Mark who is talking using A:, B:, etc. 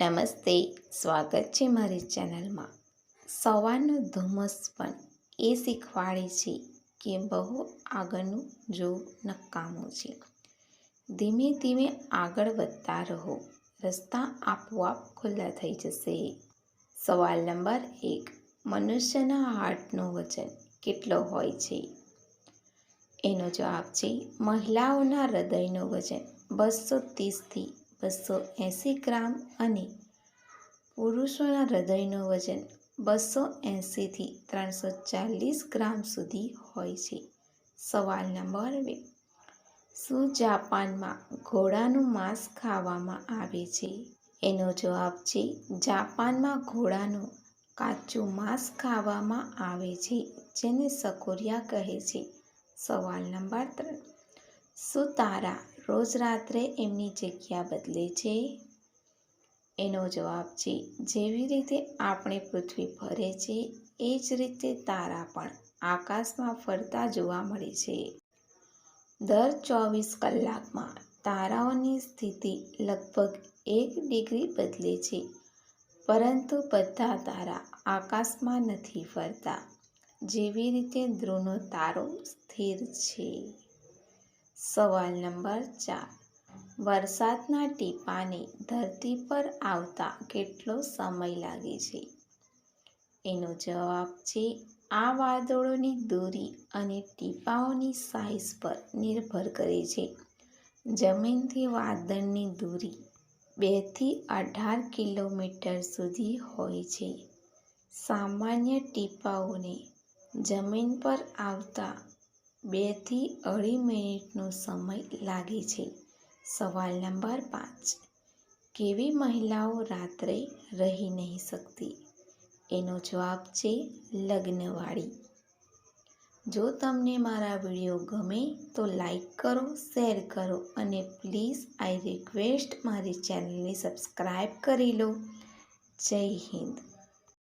A: નમસ્તે, સ્વાગત છે મારી ચેનલમાં. સવારનો ધુમ્મસ પણ એ શીખવાડે છે કે બહુ આગળનું જોવું નકામું છે. ધીમે ધીમે આગળ વધતા રહો. રસ્તા આપોઆપ ખુલ્લા થઈ જશે. સવાલ નંબર એક, મનુષ્યના હાર્ટનું વજન કેટલો હોય છે? એનો જવાબ છે, મહિલાઓના હૃદયનું વજન બસો ત્રીસથી બસો એંસી ગ્રામ અને પુરુષોના હૃદયનું વજન બસો એંસીથી ત્રણસો ચાલીસ ગ્રામ સુધી હોય છે. સવાલ નંબર બે. શું જાપાનમાં ઘોડાનું માંસ ખાવામાં આવે છે? એનો જવાબ છે, જાપાનમાં ઘોડાનું કાચું માંસ ખાવામાં આવે છે, જેને સકોરિયા કહે છે. સવાલ નંબર ત્રણ. શું તારા રોજ રાત્રે એમની જગ્યા બદલે છે? એનો જવાબ છે, જેવી રીતે આપણે પૃથ્વી ફરે છે, એ જ રીતે તારા પણ આકાશમાં ફરતા જોવા મળે છે. દર ચોવીસ કલાકમાં તારાઓની સ્થિતિ લગભગ એક ડિગ્રી બદલે છે, પરંતુ બધા તારા આકાશમાં નથી ફરતા. જેવી રીતે ધ્રુવનો તારો સ્થિર છે. સવાલ નંબર ચાર. વરસાદના ટીપાને ધરતી પર આવતા કેટલો સમય લાગે છે? એનો જવાબ છે, આ વાદળોની દૂરી અને ટીપાઓની સાઇઝ પર નિર્ભર કરે છે. જમીનથી વાદળની દૂરી બેથી અઢાર કિલોમીટર સુધી હોય છે. સામાન્ય ટીપાઓને જમીન પર આવતા બેથી અઢી મિનિટનો સમય લાગે છે. સવાલ નંબર પાંચ. કેવી મહિલાઓ રાત્રે રહી નહીં શકતી? એનો જવાબ છે લગ્નવાળી. જો તમને મારા વીડિયો ગમે તો લાઈક કરો, શેર કરો અને પ્લીઝ આઈ રિક્વેસ્ટ મારી ચેનલને સબસ્ક્રાઈબ કરી લો. જય હિન્દ.